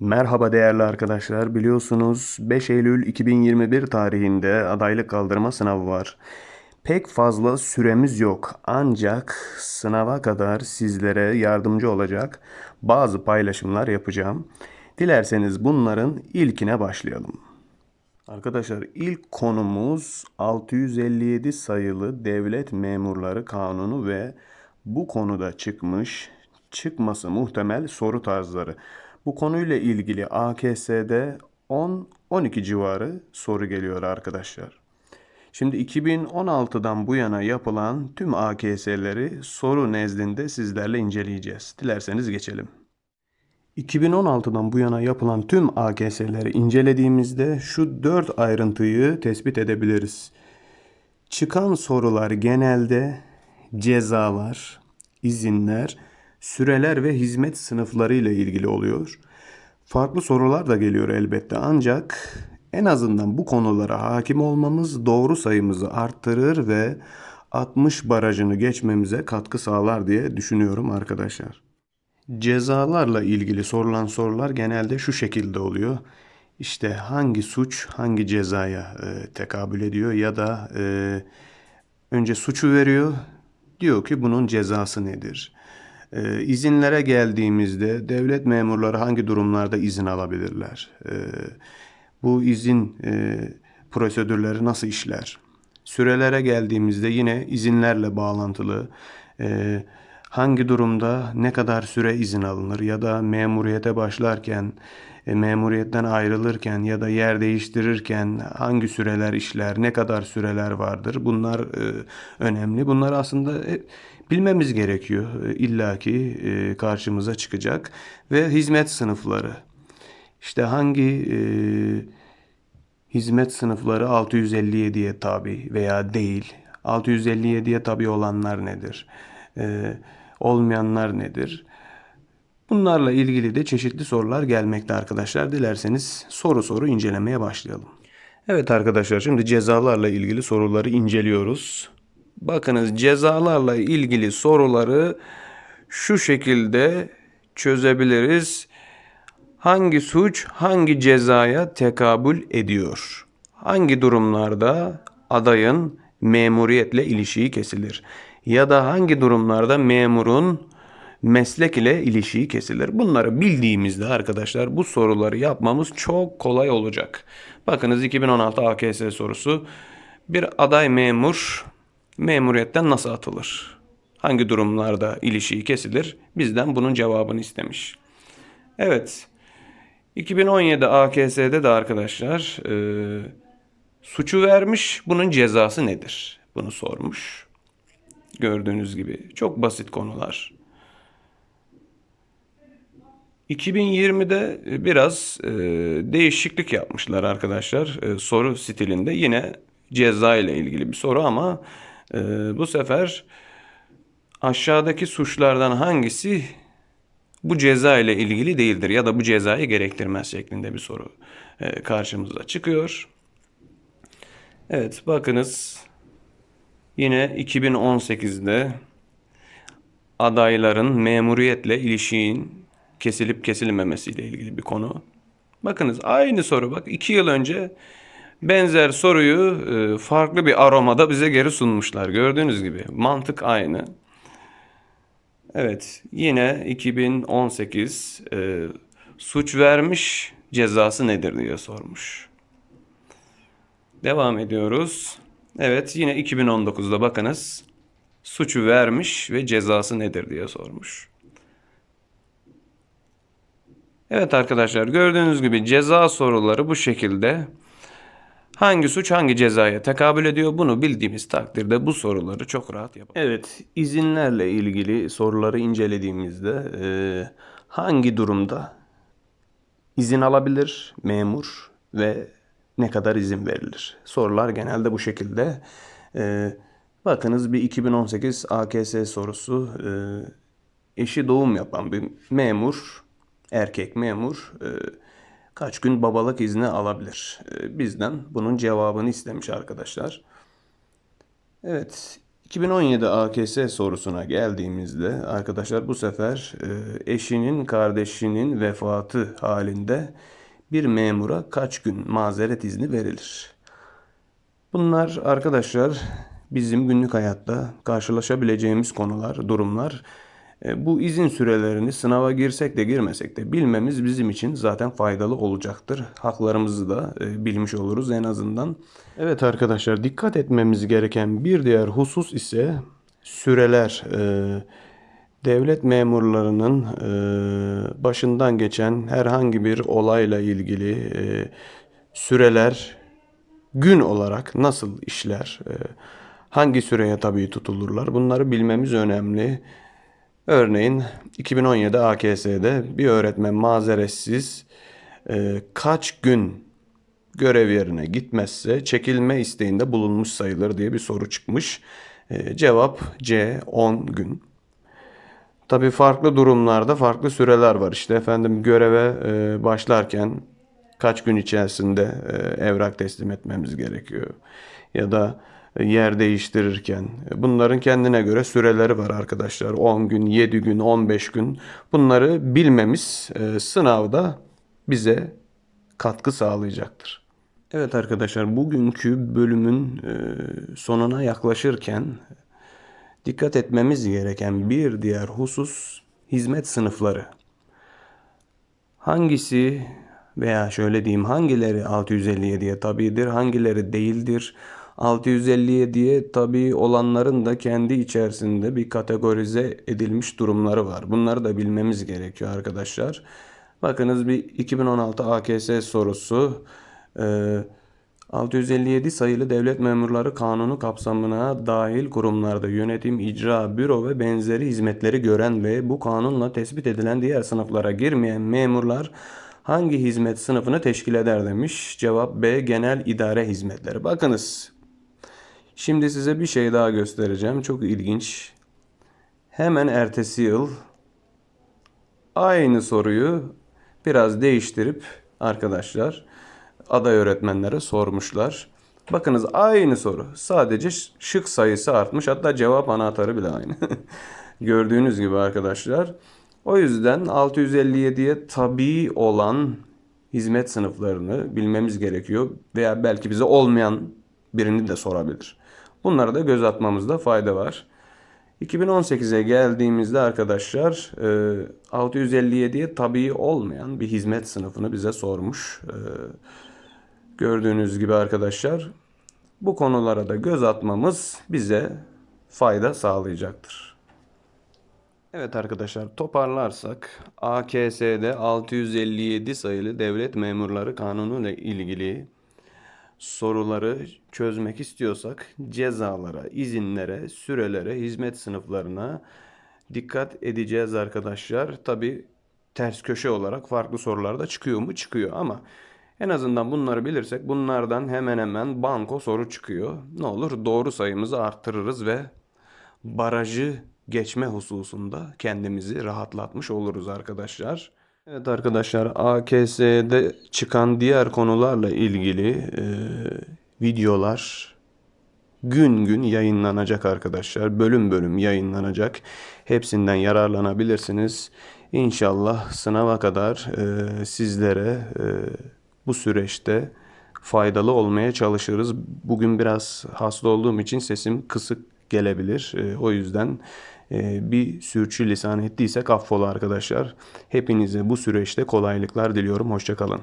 Merhaba değerli arkadaşlar. Biliyorsunuz 5 Eylül 2021 tarihinde adaylık kaldırma sınavı var. Pek fazla süremiz yok. Ancak sınava kadar sizlere yardımcı olacak bazı paylaşımlar yapacağım. Dilerseniz bunların ilkine başlayalım. Arkadaşlar ilk konumuz 657 sayılı Devlet Memurları Kanunu ve bu konuda çıkmış, çıkması muhtemel soru tarzları. Bu konuyla ilgili AKS'de 10-12 civarı soru geliyor arkadaşlar. Şimdi 2016'dan bu yana yapılan tüm AKS'leri soru nezdinde sizlerle inceleyeceğiz. Dilerseniz geçelim. 2016'dan bu yana yapılan tüm AKS'leri incelediğimizde şu dört ayrıntıyı tespit edebiliriz. Çıkan sorular genelde cezalar, izinler, süreler ve hizmet sınıfları ile ilgili oluyor. Farklı sorular da geliyor elbette ancak en azından bu konulara hakim olmamız doğru sayımızı arttırır ve 60 barajını geçmemize katkı sağlar diye düşünüyorum arkadaşlar. Cezalarla ilgili sorulan sorular genelde şu şekilde oluyor. İşte hangi suç hangi cezaya e, tekabül ediyor ya da e, önce suçu veriyor diyor ki bunun cezası nedir? E, izinlere geldiğimizde devlet memurları hangi durumlarda izin alabilirler? E, bu izin e, prosedürleri nasıl işler? Sürelere geldiğimizde yine izinlerle bağlantılı. E, hangi durumda ne kadar süre izin alınır ya da memuriyete başlarken, e, memuriyetten ayrılırken ya da yer değiştirirken hangi süreler işler, ne kadar süreler vardır? Bunlar e, önemli. Bunlar aslında e, bilmemiz gerekiyor. E, İlla ki e, karşımıza çıkacak ve hizmet sınıfları. İşte hangi e, hizmet sınıfları 657'ye tabi veya değil? 657'ye tabi olanlar nedir? Ee, olmayanlar nedir? Bunlarla ilgili de çeşitli sorular gelmekte arkadaşlar. Dilerseniz soru soru incelemeye başlayalım. Evet arkadaşlar şimdi cezalarla ilgili soruları inceliyoruz. Bakınız cezalarla ilgili soruları şu şekilde çözebiliriz. Hangi suç hangi cezaya tekabül ediyor? Hangi durumlarda adayın memuriyetle ilişiği kesilir? Ya da hangi durumlarda memurun meslek ile ilişiği kesilir? Bunları bildiğimizde arkadaşlar bu soruları yapmamız çok kolay olacak. Bakınız 2016 AKS sorusu. Bir aday memur memuriyetten nasıl atılır? Hangi durumlarda ilişiği kesilir? Bizden bunun cevabını istemiş. Evet. 2017 AKS'de de arkadaşlar e, suçu vermiş. Bunun cezası nedir? Bunu sormuş. Gördüğünüz gibi çok basit konular. 2020'de biraz e, değişiklik yapmışlar arkadaşlar e, soru stilinde. Yine ceza ile ilgili bir soru ama e, bu sefer aşağıdaki suçlardan hangisi bu ceza ile ilgili değildir ya da bu cezayı gerektirmez şeklinde bir soru e, karşımıza çıkıyor. Evet bakınız yine 2018'de adayların memuriyetle ilişiğin kesilip kesilmemesiyle ilgili bir konu. Bakınız aynı soru bak 2 yıl önce benzer soruyu e, farklı bir aromada bize geri sunmuşlar. Gördüğünüz gibi mantık aynı. Evet yine 2018 e, suç vermiş cezası nedir diye sormuş. Devam ediyoruz. Evet yine 2019'da bakınız suçu vermiş ve cezası nedir diye sormuş. Evet arkadaşlar gördüğünüz gibi ceza soruları bu şekilde. Hangi suç hangi cezaya tekabül ediyor bunu bildiğimiz takdirde bu soruları çok rahat yapabiliriz. Evet izinlerle ilgili soruları incelediğimizde e, hangi durumda izin alabilir memur ve ne kadar izin verilir? Sorular genelde bu şekilde. E, bakınız bir 2018 AKS sorusu e, eşi doğum yapan bir memur erkek memur e, kaç gün babalık izni alabilir? E, bizden bunun cevabını istemiş arkadaşlar. Evet 2017 AKS sorusuna geldiğimizde arkadaşlar bu sefer e, eşinin kardeşinin vefatı halinde bir memura kaç gün mazeret izni verilir? Bunlar arkadaşlar bizim günlük hayatta karşılaşabileceğimiz konular, durumlar. E, Bu izin sürelerini sınava girsek de girmesek de bilmemiz bizim için zaten faydalı olacaktır. Haklarımızı da e, bilmiş oluruz en azından. Evet arkadaşlar dikkat etmemiz gereken bir diğer husus ise süreler. E, Devlet memurlarının e, başından geçen herhangi bir olayla ilgili e, süreler gün olarak nasıl işler, e, hangi süreye tabii tutulurlar bunları bilmemiz önemli. Örneğin 2017 AKS'de bir öğretmen mazeretsiz e, kaç gün görev yerine gitmezse çekilme isteğinde bulunmuş sayılır diye bir soru çıkmış. E, cevap C 10 gün. Tabii farklı durumlarda farklı süreler var. İşte efendim göreve e, başlarken kaç gün içerisinde e, evrak teslim etmemiz gerekiyor. Ya da e, yer değiştirirken bunların kendine göre süreleri var arkadaşlar. 10 gün, 7 gün, 15 gün. Bunları bilmemiz e, sınavda bize katkı sağlayacaktır. Evet arkadaşlar bugünkü bölümün e, sonuna yaklaşırken dikkat etmemiz gereken bir diğer husus hizmet sınıfları. Hangisi veya şöyle diyeyim hangileri 657'ye tabidir, hangileri değildir? 657'ye tabi olanların da kendi içerisinde bir kategorize edilmiş durumları var. Bunları da bilmemiz gerekiyor arkadaşlar. Bakınız bir 2016 AKS sorusu. Ee, 657 sayılı devlet memurları kanunu kapsamına dahil kurumlarda yönetim, icra, büro ve benzeri hizmetleri gören ve bu kanunla tespit edilen diğer sınıflara girmeyen memurlar hangi hizmet sınıfını teşkil eder demiş. Cevap B genel idare hizmetleri. Bakınız. Şimdi size bir şey daha göstereceğim. Çok ilginç. Hemen ertesi yıl aynı soruyu biraz değiştirip arkadaşlar aday öğretmenlere sormuşlar. Bakınız aynı soru. Sadece şık sayısı artmış. Hatta cevap anahtarı bile aynı. Gördüğünüz gibi arkadaşlar. O yüzden 657'ye tabi olan hizmet sınıflarını bilmemiz gerekiyor. Veya belki bize olmayan birini de sorabilir. Bunlara da göz atmamızda fayda var. 2018'e geldiğimizde arkadaşlar 657'ye tabi olmayan bir hizmet sınıfını bize sormuş. Gördüğünüz gibi arkadaşlar bu konulara da göz atmamız bize fayda sağlayacaktır. Evet arkadaşlar toparlarsak AKS'de 657 sayılı devlet memurları kanunu ile ilgili soruları çözmek istiyorsak cezalara, izinlere, sürelere, hizmet sınıflarına dikkat edeceğiz arkadaşlar. Tabi ters köşe olarak farklı sorular da çıkıyor mu? Çıkıyor ama en azından bunları bilirsek bunlardan hemen hemen banko soru çıkıyor. Ne olur doğru sayımızı arttırırız ve barajı geçme hususunda kendimizi rahatlatmış oluruz arkadaşlar. Evet arkadaşlar AKS'de çıkan diğer konularla ilgili e, videolar gün gün yayınlanacak arkadaşlar. Bölüm bölüm yayınlanacak. Hepsinden yararlanabilirsiniz. İnşallah sınava kadar e, sizlere e, bu süreçte faydalı olmaya çalışırız. Bugün biraz hasta olduğum için sesim kısık gelebilir. E, o yüzden e, bir sürçü lisan ettiysek affola arkadaşlar. Hepinize bu süreçte kolaylıklar diliyorum. Hoşçakalın.